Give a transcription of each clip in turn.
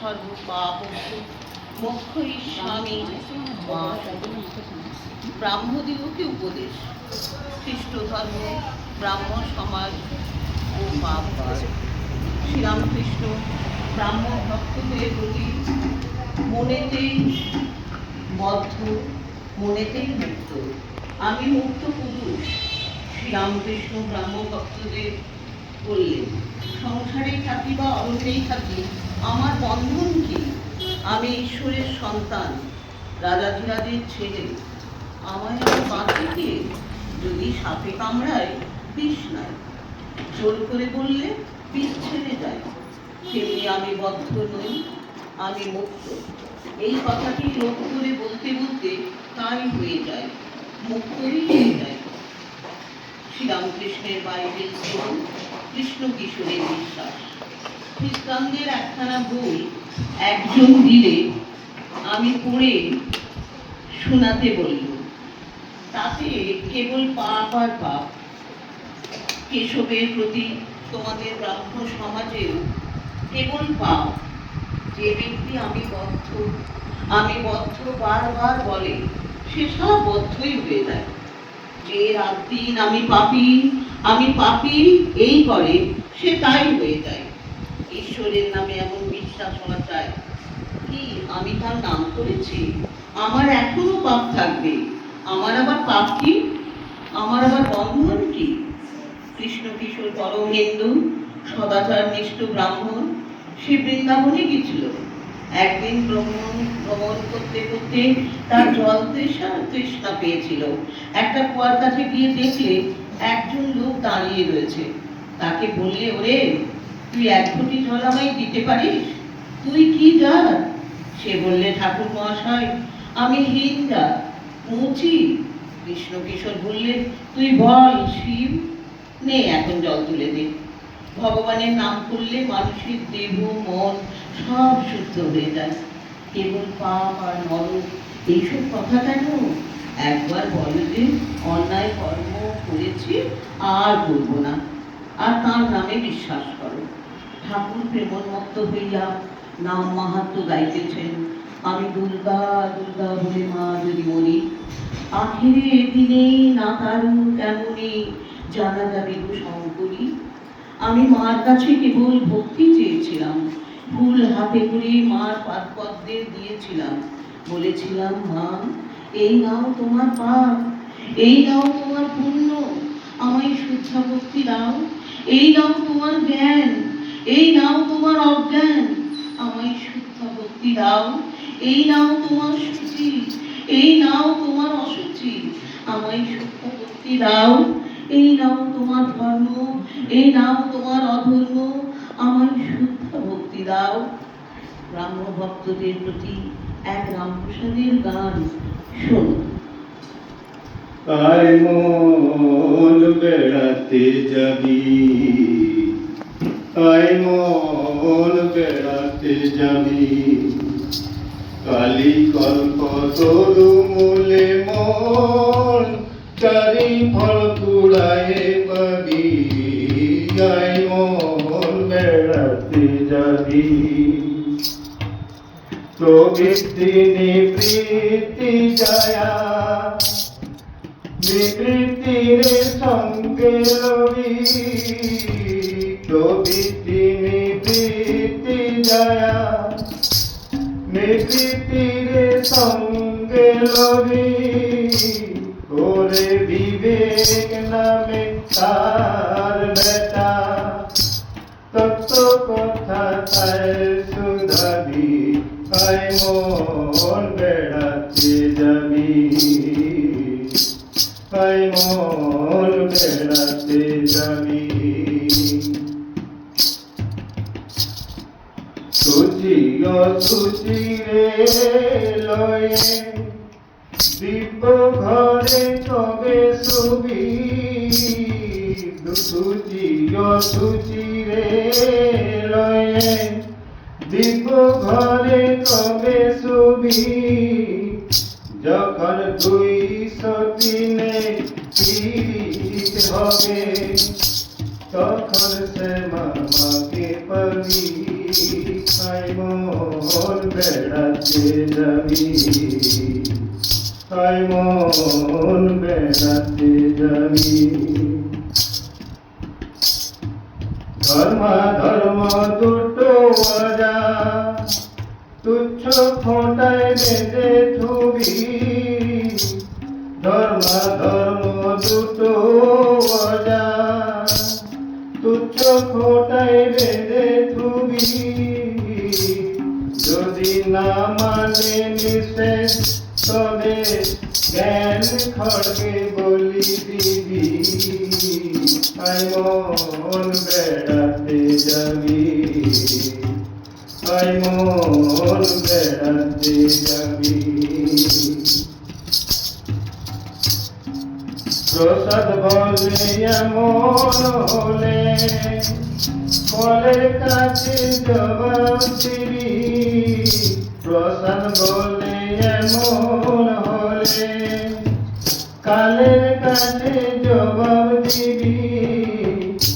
সর্বপাপ স্বামী ব্রাহ্মদিগকে উপদেশ। খ্রিস্ট ধর্ম ব্রাহ্ম সমাজ ও পাপ। শ্রীরামকৃষ্ণ ব্রাহ্ম ভক্তদের প্রতি মনেতেই বদ্ধ, মনেতেই মুক্ত। আমি মুক্ত পুরুষ। শ্রীরামকৃষ্ণ ব্রাহ্ম ভক্তদের বললেন সংসারে থাকি বা অরণ্যেই থাকি, আমার বন্ধন কি? আমি ঈশ্বরের সন্তান রাজাধিরাজের ছেলে। আমায় আর বাঁচে কে? যদি সাপে কামড়ায়, বিষ নাই। জোর করে বললে, বিষ ছেড়ে যায়। তেমনি আমি বদ্ধ নই, আমি মুক্ত। এই কথাটি লোক করে বলতে বলতে তাই হয়ে যায়। মুক্তই হয়ে যায়। শ্রীরামকৃষ্ণের বাইবেল স্কুল কৃষ্ণ কিশোরের বিশ্বাস। খ্রিস্টানদের একখানা বই একজন দিলে আমি পড়ে শোনাতে বলল, তাতে কেবল পাপ আর পাপ। কেশবের প্রতি তোমাদের ব্রাহ্ম সমাজেও কেবল পাপ। যে ব্যক্তি আমি বদ্ধ আমি বদ্ধ বারবার বলে, সে সব বদ্ধই হয়ে যায়। যে রাত দিন আমি পাপি আমি পাপি, এই করে সে তাই হয়ে যায়। ঈশ্বরের নামে এমন বিশ্বাস হওয়া চায় কি আমি তার নাম করেছি? আমার এখনও পাপ থাকবে। আমার আবার পাপ কি? আমার আবার বন্ধন কি? কৃষ্ণ কিশোর পরম হিন্দু, সদাচার নিষ্ঠ ব্রাহ্মণ, সে বৃন্দাবনে গেছিল একদিন ভ্রমণ ভ্রমণ করতে করতে তার জল তৃষ্ণা তৃষ্ণা পেয়েছিল। একটা কুয়ার কাছে গিয়ে দেখলে একজন লোক দাঁড়িয়ে রয়েছে। তাকে বললে, ওরে, তুই এক ঘটি জল আমায় দিতে পারিস? তুই কি জাত? সে বললে, ঠাকুর মহাশয়, আমি হীন জাত, মুচি। কৃষ্ণ কিশোর বললে, তুই বল, শিব, নে এখন জল তুলে দে। ভগবানের নাম করলে মানুষের দেহ, মন সব শুদ্ধ হয়ে যায়। কেবল পাপ আর নরক এইসব কথা কেন? একবার বলো যে, অন্যায় কর্ম করেছি আর করব না। আর তার নামে বিশ্বাস করো। ঠাকুর প্রেমন্মত্ত হইয়া নাম মাহাত্ম গাইতেছেন। আমি দুর্গা দুর্গা বলে মা যদি মরি আখিরে দিনে না কারু কেমনে জানা যাবে শঙ্করী। আমি মার কাছে কেবল ভক্তি চেয়েছিলাম। ফুল হাতে করে মার পাদপদ্মে দিয়েছিলাম। বলেছিলাম, মা, এই নাও তোমার পাপ, এই নাও তোমার পুণ্য, আমায় শুদ্ধা ভক্তি দাও, এই নাও তোমার জ্ঞান, এই নাও তোমার অজ্ঞান, আমায় শুদ্ধা ভক্তি দাও, এই নাও তোমার সূচি এই নাও তোমার অসুচি আমায় শুদ্ধা ভক্তি দাও, এই নাও তোমার ধর্ম, এই নাও তোমার অধর্ম, আমায় শুদ্ধ ভক্তি দাও। ব্রাহ্ম ভক্তদের প্রতি এক রামপ্রসাদের গান শোনো। আয় মন বেড়াতে যাবি। আয় মন বেড়াতে যাবি। কালী কল্প তরু মূলে মন চারি ফল কুড়ায়ে পাবি। আয় প্রবৃত্তি নিবৃত্তি জয়া বিবৃতির সঙ্গে রবি প্রবৃত্তি নিবৃত্তি জয়া নিবৃত্তির সঙ্গে রবি আই মন বেড়াতে যাবি। আই মন বেড়াতে যাবি। সুচি অসুচি রে লয়ে দিব্য ঘরে তবে শুবি? সুচি অসুচি রে লয়ে দিব্য ঘরে তবে শুবি যখন দুই সতিনে পীড়িত হবে, তখন সে মামাকে পাবি আই মন বেড়াতে যাবি। আই মন বেড়াতে যাবি। ধর্ম ধর্ম দুটো ফোঁটায় বেঁধে থুবি ধর্ম ধর্ম দুটো অজা। তুচ্ছ ফোঁটায় বেঁধে থুবি যদি না মানে নিষেধ, তবে জ্ঞান খড়গে বলি দিবি। আই মন বেড়াতে যাবি। আই মন বেড়াতে যাবি। প্রসাদ বলে এমন হলে কলের কাছে জবাব দিবি। প্রসাদ বলে এমন হলে কালের কাছে জবাব দিবি।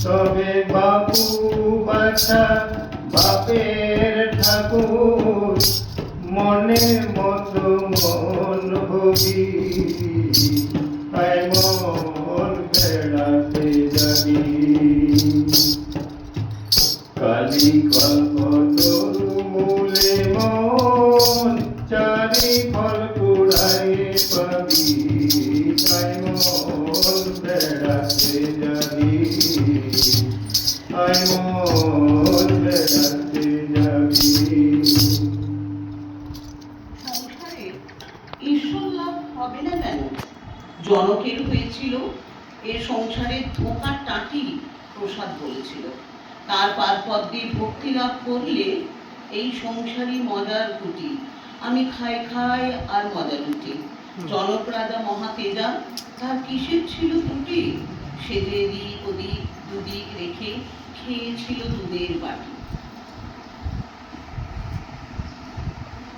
তবে বাপু বাছা বাপের ঠাকুর মনে মতো মন হবি তাই মন বেড়াতে যাবি হবে না কেন? জনকের হয়েছিল এ সংসারে ধোকার টাটি প্রসাদ বলেছিল। তার পারপদ দিয়ে ভক্তি লাভ করলে এই সংসারই মজার গুটি আমি খাই খাই আর মজা লুটি। জনক রাজা মহাতেজা তার কিসের ছিল ত্রুটি? সে যে এদিক ওদিক দুদিক রেখে খেয়েছিল দুধের বাটি।